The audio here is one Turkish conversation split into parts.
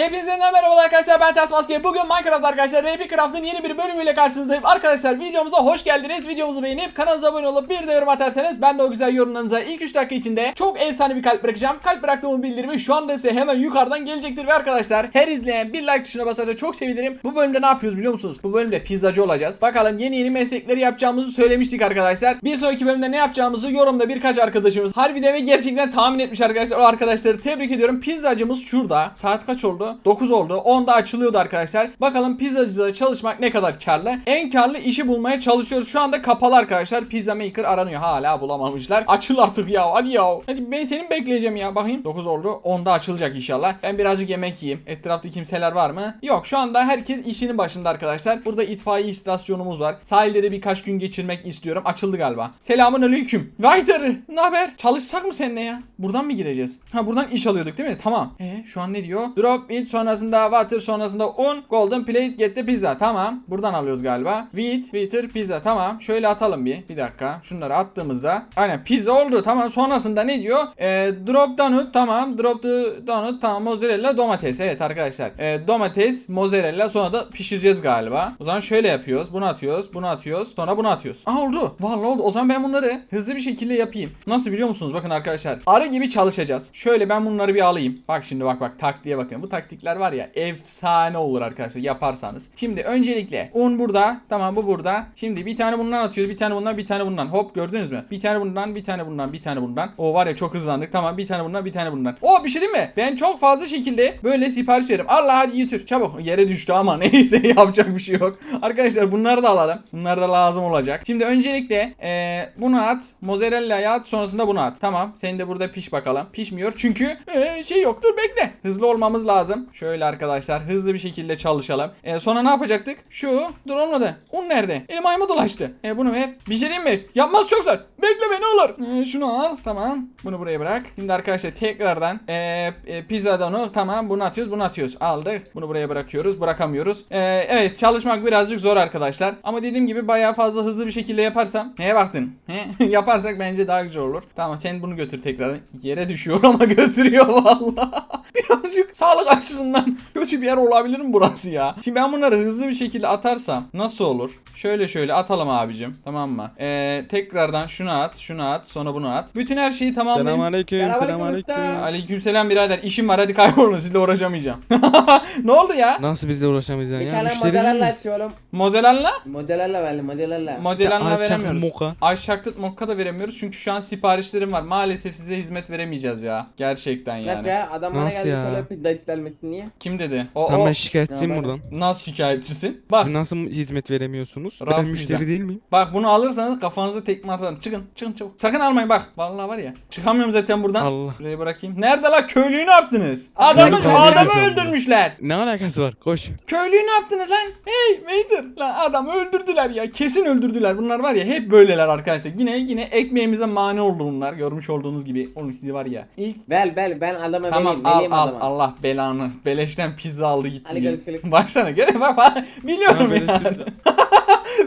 Hepinize merhaba arkadaşlar ben Ters Maske. Bugün Minecraft arkadaşlar RP Craft'ın yeni bir bölümüyle karşınızdayım. Arkadaşlar videomuza hoş geldiniz. Videomuzu beğenip kanalımıza abone olup bir de yorum atarsanız ben de o güzel yorumlarınıza ilk 3 dakika içinde çok efsane bir kalp bırakacağım. Kalp bıraktığımın bildirimi şu anda size hemen yukarıdan gelecektir ve arkadaşlar her izleyen bir like tuşuna basarsa çok sevinirim. Bu bölümde ne yapıyoruz biliyor musunuz? Bu bölümde pizzacı olacağız. Bakalım yeni yeni meslekleri yapacağımızı söylemiştik arkadaşlar. Bir sonraki bölümde ne yapacağımızı yorumda birkaç arkadaşımız harbiden ve gerçekten tahmin etmiş arkadaşlar. O arkadaşları tebrik ediyorum. Pizzacımız şurada. Saat kaç oldu? 9 oldu. 10'da açılıyordu arkadaşlar. Bakalım pizzacıda çalışmak ne kadar karlı? En karlı işi bulmaya çalışıyoruz. Şu anda kapalı arkadaşlar. Pizza maker aranıyor. Hala bulamamışlar. Açıl artık ya. Hadi ya. Hadi ben senin bekleyeceğim ya. Bakayım. 9 oldu. 10'da açılacak inşallah. Ben birazcık yemek yiyeyim. Etrafta kimseler var mı? Yok. Şu anda herkes işinin başında arkadaşlar. Burada itfaiye istasyonumuz var. Sahilde de birkaç gün geçirmek istiyorum. Açıldı galiba. Selamun aleyküm. Ryder. Ne haber? Çalışsak mı seninle ya? Buradan mı gireceğiz? Ha buradan iş alıyorduk değil mi? Tamam. E şu an ne diyor? Drop it sonrasında water sonrasında un golden plate get the pizza. Tamam. Buradan alıyoruz galiba. Wheat, water, pizza. Tamam. Şöyle atalım bir. Bir dakika. Şunları attığımızda. Aynen pizza oldu. Tamam. Sonrasında ne diyor? E, drop donut. Tamam. Drop the donut. Tamam. Mozzarella domates. Evet arkadaşlar. E, domates, mozzarella sonra da pişireceğiz galiba. O zaman şöyle yapıyoruz. Bunu atıyoruz. Bunu atıyoruz. Sonra bunu atıyoruz. Aa oldu. Vallahi oldu. O zaman ben bunları hızlı bir şekilde yapayım. Nasıl biliyor musunuz? Bakın arkadaşlar. Arı gibi çalışacağız. Şöyle ben bunları bir alayım. Bak şimdi bak bak taktiğe bakın. Bu taktikler var ya efsane olur arkadaşlar yaparsanız. Şimdi öncelikle un burada. Tamam bu burada. Şimdi bir tane bundan atıyoruz. Bir tane bundan bir tane bundan. Hop gördünüz mü? Bir tane bundan bir tane bundan bir tane bundan. O var ya çok hızlandık. Tamam bir tane bundan bir tane bundan. O bir şey değil mi? Ben çok fazla şekilde böyle sipariş veririm. Allah hadi götür çabuk. Yere düştü ama neyse yapacak bir şey yok. Arkadaşlar bunları da alalım. Bunlar da lazım olacak. Şimdi öncelikle eee, bunu at. Mozzarella'yı at. Sonrasında bunu at. Tamam. Sen de burada piş bakalım. Pişmiyor çünkü eee, şey yok. Dur bekle. Hızlı olmamız lazım. Şöyle arkadaşlar hızlı bir şekilde çalışalım. Eee, sonra ne yapacaktık? Şu. Dur olmadı. Un nerede? Elim ayağıma dolaştı. E, bunu ver. Bir şey mi? Yapması çok zor. Bekle be ne olur. Ee, şunu al. Tamam. Bunu buraya bırak. Şimdi arkadaşlar tekrardan ee, e, pizzadan onu tamam bunu atıyoruz bunu atıyoruz. Aldık. Bunu buraya bırakıyoruz. Bırakamıyoruz. Ee, evet çalışmak birazcık zor arkadaşlar. Ama dediğim gibi bayağı fazla hızlı bir şekilde yaparsam. Neye baktın? He? Yaparsak bence daha güzel olur. Tamam sen bunu götür tekrardan. Yere düşüyor ama götürüyor vallahi. birazcık sağlık açısından kötü bir yer olabilir mi burası ya? Şimdi ben bunları hızlı bir şekilde atarsam nasıl olur? Şöyle şöyle atalım abicim. Tamam mı? Ee, tekrardan şunu at, şunu at, sonra bunu at. Bütün her şeyi tamamlayayım. Selamünaleyküm. Selamünaleyküm Selamünaleyküm. usta. Aleykümselam birader. İşim var hadi kaybolun sizle uğraşamayacağım. ne oldu ya? Nasıl bizle uğraşamayacaksın Bir ya? tane Müşteri değil mozzarella miyiz? istiyorum. Modelanla? Mozzarella verdim mozzarella. Modelanla aşağı veremiyoruz. moka. Aşaklıt mokka da veremiyoruz çünkü şu an siparişlerim var. Maalesef size hizmet veremeyeceğiz ya. Gerçekten Nasıl yani. ya? Adam bana Nasıl geldi ya? söyle pizza iptal mi ettin niye? Kim dedi? O, Tamam o ben şikayetçiyim Ya ben- buradan. nasıl şikayetçisin? Bak Nasıl hizmet veremiyorsunuz? Rahat ben müşteri değil miyim? Bak bunu alırsanız kafanızda tekme atarım. Çıkın, çıkın çabuk. Sakın almayın bak. Vallahi var ya. Çıkamıyorum zaten buradan. Allah. Buraya bırakayım. Nerede la köylüyü ne yaptınız? Adamı, adamı öldürmüşler. Ne alakası var? Koş. Köylüyü ne yaptınız lan? Hey Waiter. Lan adamı öldürdüler ya. Kesin öldürdüler. Bunlar var ya hep böyleler arkadaşlar. Yine yine ekmeğimize mani oldu bunlar. Görmüş olduğunuz gibi. Oğlum sizi var ya. İlk Ver ver ben adama Tamam vereyim. al vereyim al adama. Allah belanı. Beleşten pizza aldı gitti. Hadi ya. gel, gel. Baksana göre bak bak. Biliyorum ya. beleş pizza.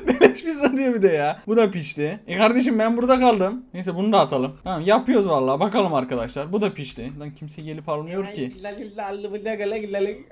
Beleş pizza diyor bir de ya. Bu da pişti. E kardeşim ben burada kaldım. Neyse bunu da atalım. Tamam yapıyoruz vallahi. Bakalım arkadaşlar. Bu da pişti. Lan kimse gelip almıyor ki.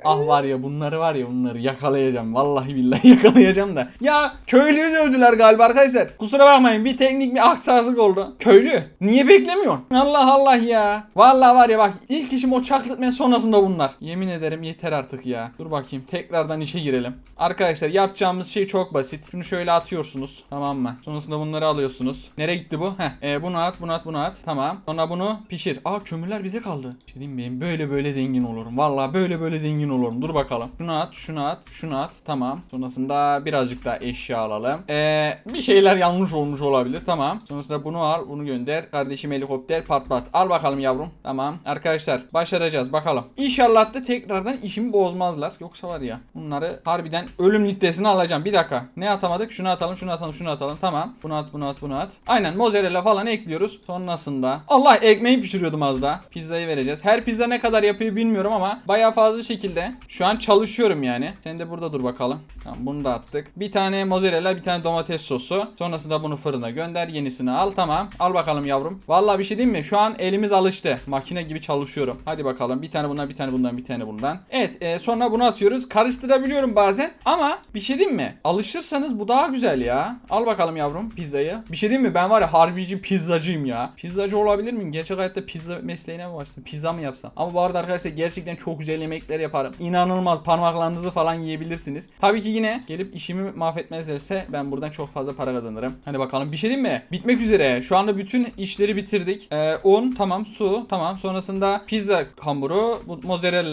Ah var ya bunları var ya bunları yakalayacağım. Vallahi billahi yakalayacağım da. Ya köylüyü dövdüler galiba arkadaşlar. Kusura bakmayın bir teknik bir aksaklık oldu. Köylü niye beklemiyorsun? Allah Allah ya. Vallahi var ya bak ilk işim o çaklıtmen sonrasında bunlar. Yemin ederim yeter artık ya. Dur bakayım tekrardan işe girelim. Arkadaşlar yapacağımız şey çok basit. Şunu şöyle atıyorsunuz. Tamam mı? Sonrasında bunları alıyorsunuz. Nereye gitti bu? Heh. E, bunu at bunu at bunu at. Tamam. Sonra bunu pişir. Aa kömürler bize kaldı. Şey diyeyim? Ben böyle böyle zengin olurum. Vallahi böyle böyle zengin olurum. Dur bakalım. Şunu at, şunu at, şunu at. Tamam. Sonrasında birazcık daha eşya alalım. Ee, bir şeyler yanlış olmuş olabilir. Tamam. Sonrasında bunu al, bunu gönder. Kardeşim helikopter patlat. Al bakalım yavrum. Tamam. Arkadaşlar başaracağız bakalım. İnşallah da tekrardan işimi bozmazlar. Yoksa var ya bunları harbiden ölüm listesine alacağım. Bir dakika. Ne atamadık. Şunu atalım, şunu atalım, şunu atalım. Tamam. Bunu at, bunu at, bunu at. Aynen mozzarella falan ekliyoruz. Sonrasında. Allah ekmeği pişiriyordum az daha. Pizzayı vereceğiz. Her pizza ne kadar yapıyor bilmiyorum ama bayağı fazla şekilde. Şu an çalışıyorum yani. Sen de burada dur bakalım. Tamam bunu da attık. Bir tane mozzarella, bir tane domates sosu. Sonrasında bunu fırına gönder. Yenisini al. Tamam. Al bakalım yavrum. Vallahi bir şey diyeyim mi? Şu an elimiz alıştı. Makine gibi çalışıyorum. Hadi bakalım. Bir tane bundan, bir tane bundan, bir tane bundan. Evet. e, sonra bunu atıyoruz. Karıştırabiliyorum bazen. Ama bir şey diyeyim mi? Alışırsanız bu daha güzel ya. Al bakalım yavrum pizzayı. Bir şey diyeyim mi? Ben var ya harbici pizzacıyım ya. Pizzacı olabilir miyim? Gerçek hayatta pizza mesleğine mi varsın? Pizza mı yapsam? Ama bu arada arkadaşlar gerçekten çok güzel yemekler yaparım. İnanılmaz parmaklarınızı falan yiyebilirsiniz. Tabii ki yine gelip işimi mahvetmezlerse ben buradan çok fazla para kazanırım. Hadi bakalım bir şey diyeyim mi? Bitmek üzere. Şu anda bütün işleri bitirdik. Ee, un tamam su tamam. Sonrasında pizza hamuru, bu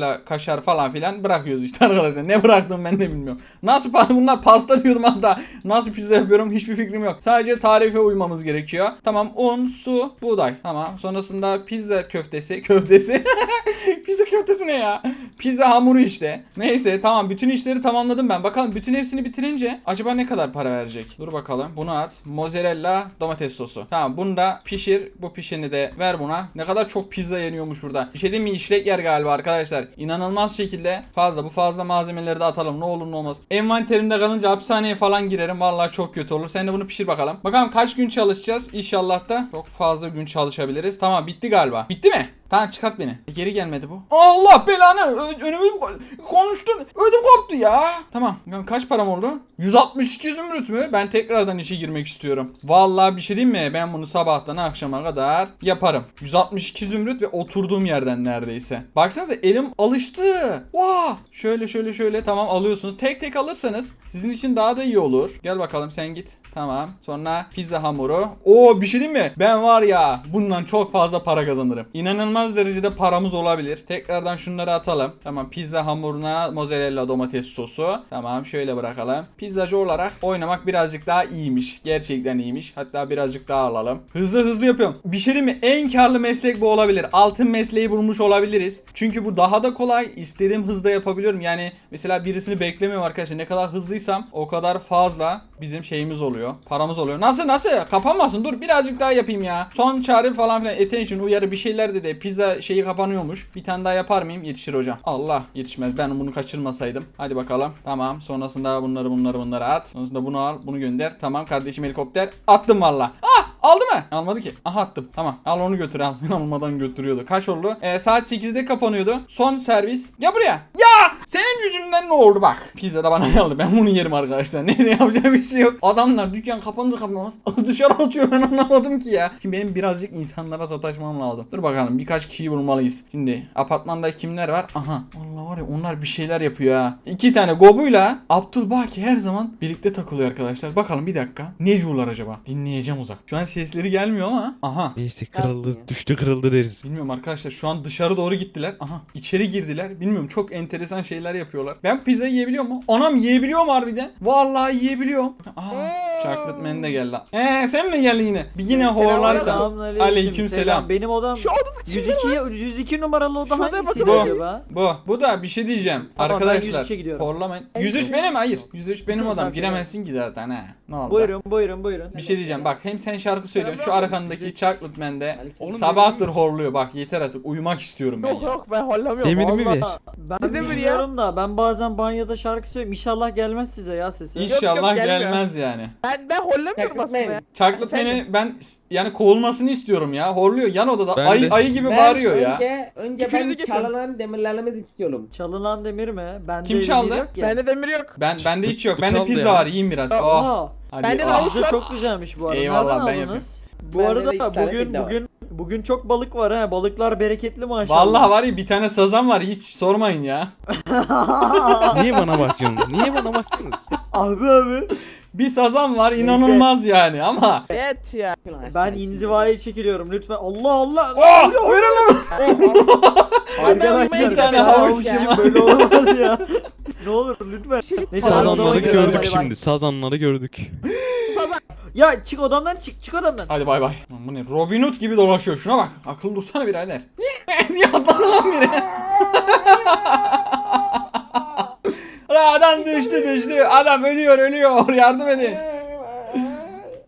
mozzarella, kaşar falan filan bırakıyoruz işte arkadaşlar. Ne bıraktım ben de bilmiyorum. Nasıl bunlar pasta diyorum az daha. Nasıl pizza yapıyorum hiçbir fikrim yok. Sadece tarife uymamız gerekiyor. Tamam un, su, buğday. Tamam. Sonrasında pizza köftesi. Köftesi. pizza köftesi ne ya? Pizza hamuru işte. Neyse tamam bütün işleri tamamladım ben. Bakalım bütün hepsini bitirince acaba ne kadar para verecek? Dur bakalım. Bunu at. Mozzarella domates sosu. Tamam bunu da pişir. Bu pişeni de ver buna. Ne kadar çok pizza yeniyormuş burada. Bir şey mi? İşlek yer galiba arkadaşlar. İnanılmaz şekilde fazla. Bu fazla malzemeleri de atalım. Ne olur ne olmaz. Envanterimde kalınca hapishaneye falan girerim. Vallahi çok kötü olur. Sen de bunu pişir bakalım. Bakalım kaç gün çalışacağız? İnşallah da çok fazla gün çalışabiliriz. Tamam bitti galiba. Bitti mi? Tamam çıkart beni. Geri gelmedi bu. Allah belanı. Ö- önümü ko- konuştun. Ödüm koptu ya. Tamam. Kaç param oldu? 162 zümrüt mü? Ben tekrardan işe girmek istiyorum. Vallahi bir şey diyeyim mi? Ben bunu sabahtan akşama kadar yaparım. 162 zümrüt ve oturduğum yerden neredeyse. Baksanıza elim alıştı. Vah! Şöyle şöyle şöyle tamam alıyorsunuz. Tek tek alırsanız sizin için daha da iyi olur. Gel bakalım sen git. Tamam. Sonra pizza hamuru. Oo bir şey diyeyim mi? Ben var ya bundan çok fazla para kazanırım. İnanılmaz derecede paramız olabilir. Tekrardan şunları atalım. Tamam pizza hamuruna mozzarella domates sosu. Tamam şöyle bırakalım. Pizzacı olarak oynamak birazcık daha iyiymiş. Gerçekten iyiymiş. Hatta birazcık daha alalım. Hızlı hızlı yapıyorum. Bir şey mi? En karlı meslek bu olabilir. Altın mesleği bulmuş olabiliriz. Çünkü bu daha da kolay. İstediğim hızda yapabiliyorum. Yani mesela birisini beklemiyorum arkadaşlar. Ne kadar hızlıysam o kadar fazla bizim şeyimiz oluyor. Paramız oluyor. Nasıl nasıl? Kapanmasın. Dur birazcık daha yapayım ya. Son çare falan filan. Attention uyarı bir şeyler dedi. Pizza şeyi kapanıyormuş. Bir tane daha yapar mıyım? Yetişir hocam. Allah yetişmez. Ben bunu kaçırmasaydım. Hadi bakalım. Tamam. Sonrasında bunları bunları bunları at. Sonrasında bunu al. Bunu gönder. Tamam kardeşim helikopter. Attım valla. Ah aldı mı? Almadı ki. Aha attım. Tamam. Al onu götür al. Almadan götürüyordu. Kaç oldu? Ee, saat 8'de kapanıyordu. Son servis. Gel buraya. Ya! Senin yüzünden ne oldu bak. Pizza da bana geldi. Ben bunu yerim arkadaşlar. Ne yapacağım bir şey yok. Adamlar dükkan kapandı kapanmaz. Dışarı atıyor ben anlamadım ki ya. Şimdi benim birazcık insanlara sataşmam lazım. Dur bakalım birkaç kişiyi bulmalıyız. Şimdi apartmanda kimler var? Aha. Allah var ya onlar bir şeyler yapıyor ha. İki tane Gobu'yla Abdülbaki her zaman birlikte takılıyor arkadaşlar. Bakalım bir dakika. Ne diyorlar acaba? Dinleyeceğim uzak. Şu an sesleri gelmiyor ama. Aha. Neyse kırıldı. ya. Düştü kırıldı deriz. Bilmiyorum arkadaşlar şu an dışarı doğru gittiler. Aha içeri girdiler. Bilmiyorum çok enteresan şeyler yapıyorlar. Ben pizza yiyebiliyor mu? Anam yiyebiliyor mu harbiden? Vallahi yiyebiliyor. Aa chocolate man de geldi. Eee sen mi geldin yine? Bir yine horlarsan. Aleyküm selam. Benim odam Şu odada kim 102 102 numaralı oda hangisiydi bakabilir acaba? Bu. Bu da bir şey diyeceğim. Tamam, ben arkadaşlar. 103'e gidiyorum. Horlamayın. 103 benim hayır. 103 benim odam. Giremezsin ki zaten ha. Ne oldu? Buyurun buyurun buyurun. Bir şey diyeceğim bak hem sen şarkı söylüyorsun şu arkandaki Chocolate Man'de Oğlum, sabahtır horluyor bak yeter artık uyumak istiyorum ben Yok ya. yok ben hollamıyorum. Yeminimi ver. vallahi. Ben ya? bilmiyorum da ben bazen banyoda şarkı söylüyorum. İnşallah gelmez size ya sesi. İnşallah gelmiyor. gelmez yani. Ben ben hollamıyorum Chocolate aslında ya. Man'i ben yani kovulmasını istiyorum ya. Horluyor yan odada Ben ayı, de. ayı gibi Ben bağırıyor ya. önce, önce Küfürünüzü ben getirin. çalınan demirlerimi istiyorum. Çalınan demir mi? Bende Kim demir çaldı? yok ya. Bende demir yok. Ben bende hiç yok. Bende çaldı pizza ya. var. Yiyeyim biraz. Aa, Oh. Oha. Hadi. bende de oh. avuç- Pizza çok güzelmiş bu arada. Eyvallah, Nereden ben aldınız? Bu Bende de arada tane bugün var. bugün bugün çok balık var ha. Balıklar bereketli maşallah. Vallahi var ya bir tane sazan var. Hiç sormayın ya. Niye bana bakıyorsun? Niye bana bakıyorsun? abi abi. Bir sazan var inanılmaz yani ama. Evet ya. Ben inzivaya çekiliyorum lütfen. Allah Allah. Oh! Buyurun lan. Arkadaşlar bir tane havuç için böyle olmaz ya. ne olur lütfen. Şey, Neyse, Sazanları girelim, gördük hadi bay. şimdi. Sazanları gördük. Ya çık odamdan çık çık odamdan. Hadi bay bay. Lan Bu ne? Robin Hood gibi dolaşıyor. Şuna bak. Akıllı dursana birader. Niye atladı lan biri? adam düştü düştü. Adam ölüyor ölüyor. Yardım edin.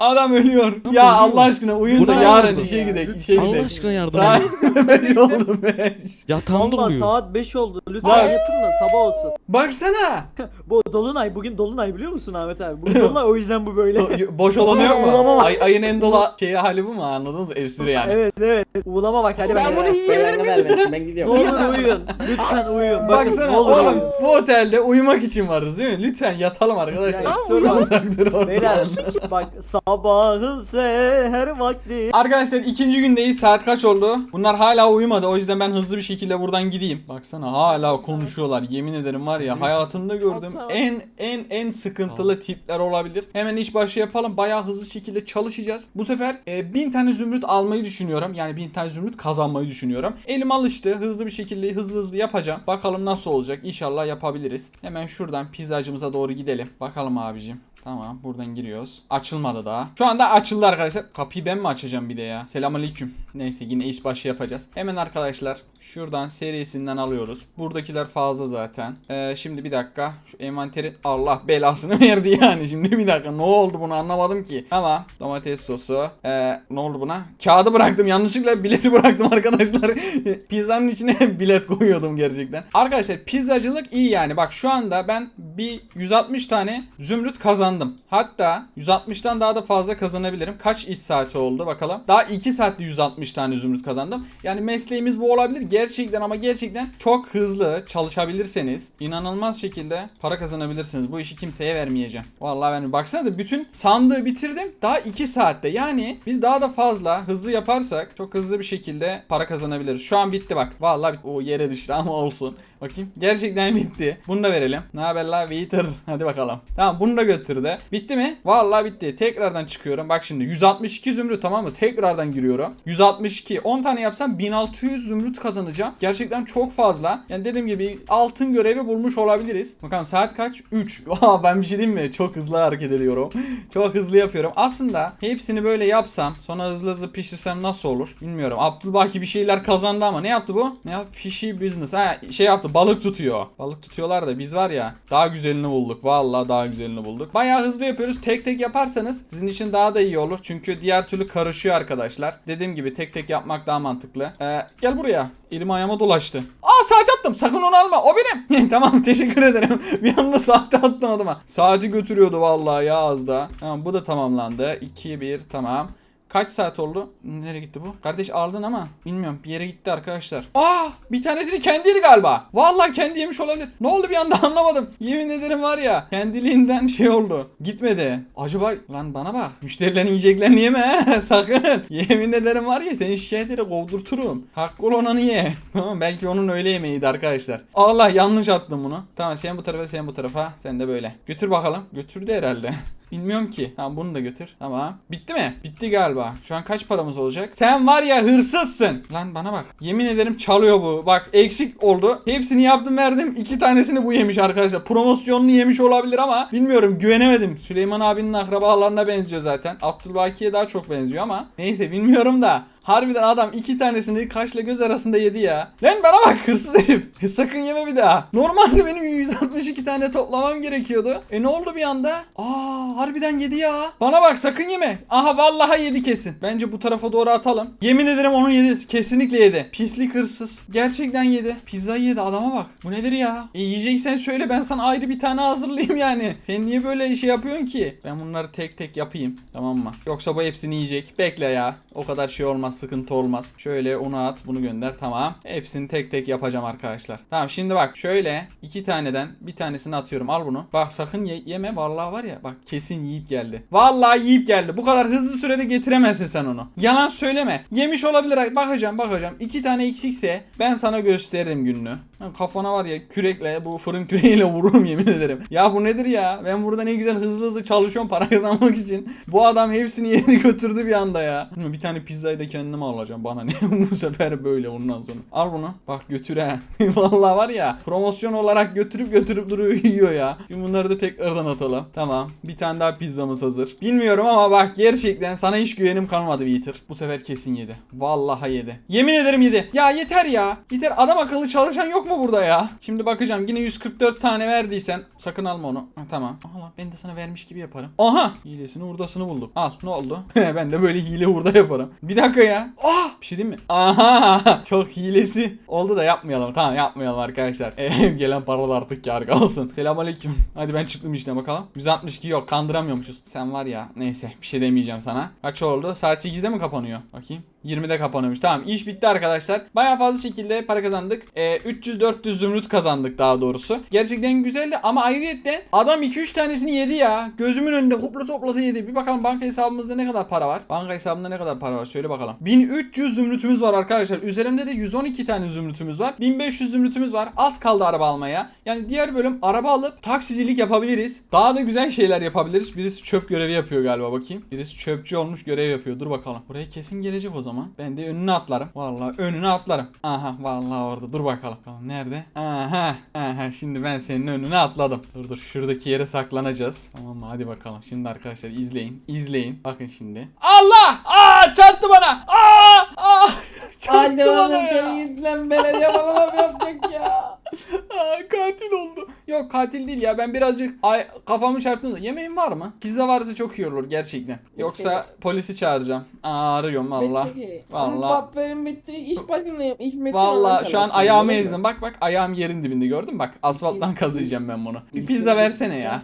Adam ölüyor. Ya ölüyor. Allah aşkına uyun da yarın yardım işe ya. gidelim. İşe Allah gidelim. aşkına yardım Saat edin. 5 oldu 5. Yatağımda Valla uyuyor. saat 5 oldu. Lütfen Bak. yatın da sabah olsun. Baksana. Bu Dolunay bugün Dolunay biliyor musun Ahmet abi? Bugün Dolunay o yüzden bu böyle. Boş olan yok mu? Uğulama bak. Ay, ayın en dola şeyi hali bu mu? Anladınız mı? Espri yani. evet evet. Uğulama bak hadi Ben ben. bunu Belanı vermesin ben Ne gidiyorum. olur uyuyun. Lütfen uyuyun. Bakın, Baksana olur oğlum uyuyun. bu otelde uyumak için varız değil mi? Lütfen yatalım arkadaşlar. Yani. Uzak oradan. Beyler bak sabahın seher vakti. Arkadaşlar ikinci gündeyiz. Saat kaç oldu? Bunlar hala uyumadı. O yüzden ben hızlı bir şekilde buradan gideyim. Baksana hala konuşuyorlar. Yemin ederim var ya hayatımda gördüğüm en en en sıkıntılı tipler olabilir. Hemen iş başı yapalım. Bayağı hızlı şekilde çalışacağız. Bu sefer e, bin tane zümrüt almayı düşünüyorum. Yani bin tane zümrüt kazanmayı düşünüyorum. Elim alıştı. Hızlı bir şekilde hızlı hızlı yapacağım. Bakalım nasıl olacak. İnşallah yapabiliriz. Hemen şuradan pizzacımıza doğru gidelim. Bakalım abicim. Tamam buradan giriyoruz. Açılmadı daha. Şu anda açıldı arkadaşlar. Kapıyı ben mi açacağım bir de ya? Selamünaleyküm. Neyse yine iş başı yapacağız. Hemen arkadaşlar şuradan serisinden alıyoruz. Buradakiler fazla zaten. Ee, şimdi bir dakika. Şu envanteri Allah belasını verdi yani. Şimdi bir dakika ne oldu bunu anlamadım ki. Ama domates sosu. Ee, ne oldu buna? Kağıdı bıraktım. Yanlışlıkla bileti bıraktım arkadaşlar. Pizzanın içine bilet koyuyordum gerçekten. Arkadaşlar pizzacılık iyi yani. Bak şu anda ben bir 160 tane zümrüt kazandım. Hatta 160'tan daha da fazla kazanabilirim. Kaç iş saati oldu bakalım. Daha 2 saatte 160 tane zümrüt kazandım. Yani mesleğimiz bu olabilir. Gerçekten ama gerçekten çok hızlı çalışabilirseniz inanılmaz şekilde para kazanabilirsiniz. Bu işi kimseye vermeyeceğim. Vallahi ben baksanıza bütün sandığı bitirdim. Daha 2 saatte. Yani biz daha da fazla hızlı yaparsak çok hızlı bir şekilde para kazanabiliriz. Şu an bitti bak. Vallahi. O yere düştü ama olsun. Bakayım. Gerçekten bitti. Bunu da verelim. Ne haber la waiter? Hadi bakalım. Tamam bunu da götürdü. Bitti mi? Vallahi bitti. Tekrardan çıkıyorum. Bak şimdi 162 zümrüt tamam mı? Tekrardan giriyorum. 162. 10 tane yapsam 1600 zümrüt kazanacağım. Gerçekten çok fazla. Yani dediğim gibi altın görevi bulmuş olabiliriz. Bakalım saat kaç? 3. Aa, ben bir şey diyeyim mi? Çok hızlı hareket ediyorum. çok hızlı yapıyorum. Aslında hepsini böyle yapsam sonra hızlı hızlı pişirsem nasıl olur? Bilmiyorum. Abdülbaki bir şeyler kazandı ama ne yaptı bu? Ne yaptı? Fishy business. Ha şey yaptı. Balık tutuyor. Balık tutuyorlar da biz var ya daha güzelini bulduk. Vallahi daha güzelini bulduk. Bayağı hızlı yapıyoruz. Tek tek yaparsanız sizin için daha da iyi olur. Çünkü diğer türlü karışıyor arkadaşlar. Dediğim gibi tek tek yapmak daha mantıklı. Ee, gel buraya. Elim ayağıma dolaştı. Aa saat attım. Sakın onu alma. O benim. tamam teşekkür ederim. bir anda saati attım adıma. Saati götürüyordu vallahi ya az da. Tamam bu da tamamlandı. 2 1 tamam. Kaç saat oldu? Nereye gitti bu? Kardeş aldın ama bilmiyorum bir yere gitti arkadaşlar. Aa bir tanesini kendi galiba. Vallahi kendi yemiş olabilir. Ne oldu bir anda anlamadım. Yemin ederim var ya kendiliğinden şey oldu. Gitmedi. Acaba lan bana bak. Müşterilerin yiyeceklerini yeme he. Sakın. Yemin ederim var ya seni şikayet ederek kovdurturum. Hakkı olanı ye. Tamam belki onun öyle yemeğiydi arkadaşlar. Allah yanlış attım bunu. Tamam sen bu tarafa sen bu tarafa. Sen de böyle. Götür bakalım. Götürdü herhalde. Bilmiyorum ki. Tamam bunu da götür. Tamam. Bitti mi? Bitti galiba. Şu an kaç paramız olacak? Sen var ya hırsızsın. Lan bana bak. Yemin ederim çalıyor bu. Bak eksik oldu. Hepsini yaptım verdim. İki tanesini bu yemiş arkadaşlar. Promosyonunu yemiş olabilir ama bilmiyorum güvenemedim. Süleyman abinin akrabalarına benziyor zaten. Abdülbaki'ye daha çok benziyor ama. Neyse bilmiyorum da. Harbiden adam iki tanesini kaşla göz arasında yedi ya. Lan bana bak hırsız herif. Sakın yeme bir daha. Normalde benim 162 tane toplamam gerekiyordu. E ne oldu bir anda? Aa harbiden yedi ya. Bana bak sakın yeme. Aha vallahi yedi kesin. Bence bu tarafa doğru atalım. Yemin ederim onu yedi. Kesinlikle yedi. Pislik hırsız. Gerçekten yedi. Pizzayı yedi adama bak. Bu nedir ya? E yiyeceksen söyle ben sana ayrı bir tane hazırlayayım yani. Sen niye böyle şey yapıyorsun ki? Ben bunları tek tek yapayım. Tamam mı? Yoksa bu hepsini yiyecek. Bekle ya. O kadar şey olmaz sıkıntı olmaz. Şöyle onu at bunu gönder tamam. Hepsini tek tek yapacağım arkadaşlar. Tamam şimdi bak şöyle iki taneden bir tanesini atıyorum al bunu. Bak sakın ye- yeme vallahi var ya bak kesin yiyip geldi. Vallahi yiyip geldi. Bu kadar hızlı sürede getiremezsin sen onu. Yalan söyleme. Yemiş olabilir bakacağım bakacağım. İki tane eksikse ben sana gösteririm gününü. Kafana var ya kürekle bu fırın küreğiyle vururum yemin ederim. Ya bu nedir ya? Ben burada ne güzel hızlı hızlı çalışıyorum para kazanmak için. Bu adam hepsini yedi götürdü bir anda ya. Bir tane pizzayı da kendine kendime alacağım. Bana ne bu sefer böyle ondan sonra. Al bunu. Bak götür he. Vallahi var ya promosyon olarak götürüp götürüp duruyor yiyor ya. Şimdi bunları da tekrardan atalım. Tamam. Bir tane daha pizzamız hazır. Bilmiyorum ama bak gerçekten sana hiç güvenim kalmadı Peter. Bu sefer kesin yedi. Vallahi yedi. Yemin ederim yedi. Ya yeter ya. Yeter adam akıllı çalışan yok mu burada ya? Şimdi bakacağım yine 144 tane verdiysen sakın alma onu. Ha, tamam. Allah ben de sana vermiş gibi yaparım. Aha! Hilesini hurdasını bulduk. Al ne oldu? ben de böyle hile hurda yaparım. Bir dakika ya. Ah! Bir şey diyeyim mi? Aha! Çok hilesi oldu da yapmayalım. Tamam yapmayalım arkadaşlar. Gelen paralar artık kar kalsın. Selamünaleyküm. Hadi ben çıktım işte bakalım. 162 yok kandıramıyormuşuz. Sen var ya neyse bir şey demeyeceğim sana. Kaç oldu? Saat 8'de mi kapanıyor? Bakayım. 20'de kapanıyormuş. Tamam iş bitti arkadaşlar. Baya fazla şekilde para kazandık. Ee, 300-400 zümrüt kazandık daha doğrusu. Gerçekten güzeldi ama ayrıyetten adam 2-3 tanesini yedi ya. Gözümün önünde hopla topladı yedi. Bir bakalım banka hesabımızda ne kadar para var? Banka hesabında ne kadar para var? Söyle bakalım. 1300 zümrütümüz var arkadaşlar. Üzerimde de 112 tane zümrütümüz var. 1500 zümrütümüz var. Az kaldı araba almaya. Yani diğer bölüm araba alıp taksicilik yapabiliriz. Daha da güzel şeyler yapabiliriz. Birisi çöp görevi yapıyor galiba bakayım. Birisi çöpçü olmuş görev yapıyor. Dur bakalım. Buraya kesin gelecek o zaman. Ben de önüne atlarım. Vallahi önüne atlarım. Aha vallahi orada. Dur bakalım. Bakalım nerede? Aha. Aha şimdi ben senin önüne atladım. Dur dur şuradaki yere saklanacağız. Tamam mı? Hadi bakalım. Şimdi arkadaşlar izleyin. İzleyin. Bakın şimdi. Allah! Aa çarptı bana. Aa! Aa! Çarptı Hadi bana ya. git lan belediye bana yapacak ya. Aa, katil oldu. Yok katil değil ya ben birazcık ay, kafamı çarptım da yemeğin var mı? Pizza varsa çok iyi olur gerçekten. Yoksa polisi çağıracağım. Aa, arıyorum valla. Bitti ki. Vallahi. Bak benim bitti. İş başındayım. İş bitti. Valla şu an ayağımı ezdim. Bak bak ayağım yerin dibinde gördün mü? Bak asfalttan kazıyacağım ben bunu. Bir pizza versene ya.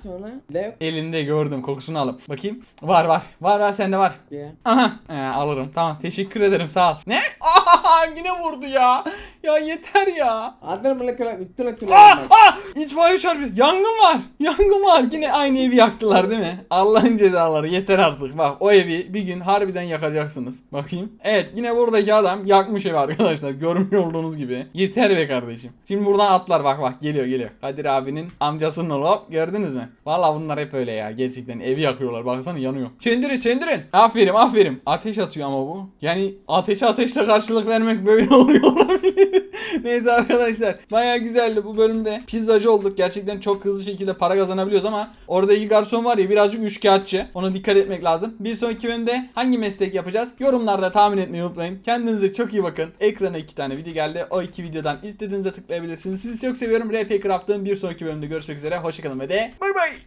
Elinde gördüm kokusunu alıp. Bakayım. Var var. Var var sende var. Aha. Ee, alırım. Tamam teşekkür ederim sağ ol. Ne? Aha yine vurdu ya. Ya yeter ya. Adını bile kıla. Üttüne Aa, aa, itfaiye çarpıyor. Yangın var. Yangın var. Yine aynı evi yaktılar değil mi? Allah'ın cezaları yeter artık. Bak o evi bir gün harbiden yakacaksınız. Bakayım. Evet yine buradaki adam yakmış evi arkadaşlar. Görmüyor olduğunuz gibi. Yeter be kardeşim. Şimdi buradan atlar bak bak geliyor geliyor. Kadir abinin amcasının oğlu hop gördünüz mü? Valla bunlar hep öyle ya. Gerçekten evi yakıyorlar. Baksana yanıyor. Söndürün söndürün. Aferin aferin. Ateş atıyor ama bu. Yani ateşe ateşle karşılık vermek böyle oluyor olabilir. Neyse arkadaşlar baya güzeldi bu bölümde pizzacı olduk gerçekten çok hızlı şekilde para kazanabiliyoruz ama oradaki garson var ya birazcık üçkağıtçı ona dikkat etmek lazım. Bir sonraki bölümde hangi meslek yapacağız yorumlarda tahmin etmeyi unutmayın. Kendinize çok iyi bakın. Ekrana iki tane video geldi o iki videodan istediğinize tıklayabilirsiniz. Sizi çok seviyorum. RP Craft'ın bir sonraki bölümde görüşmek üzere. Hoşçakalın ve de bay bay.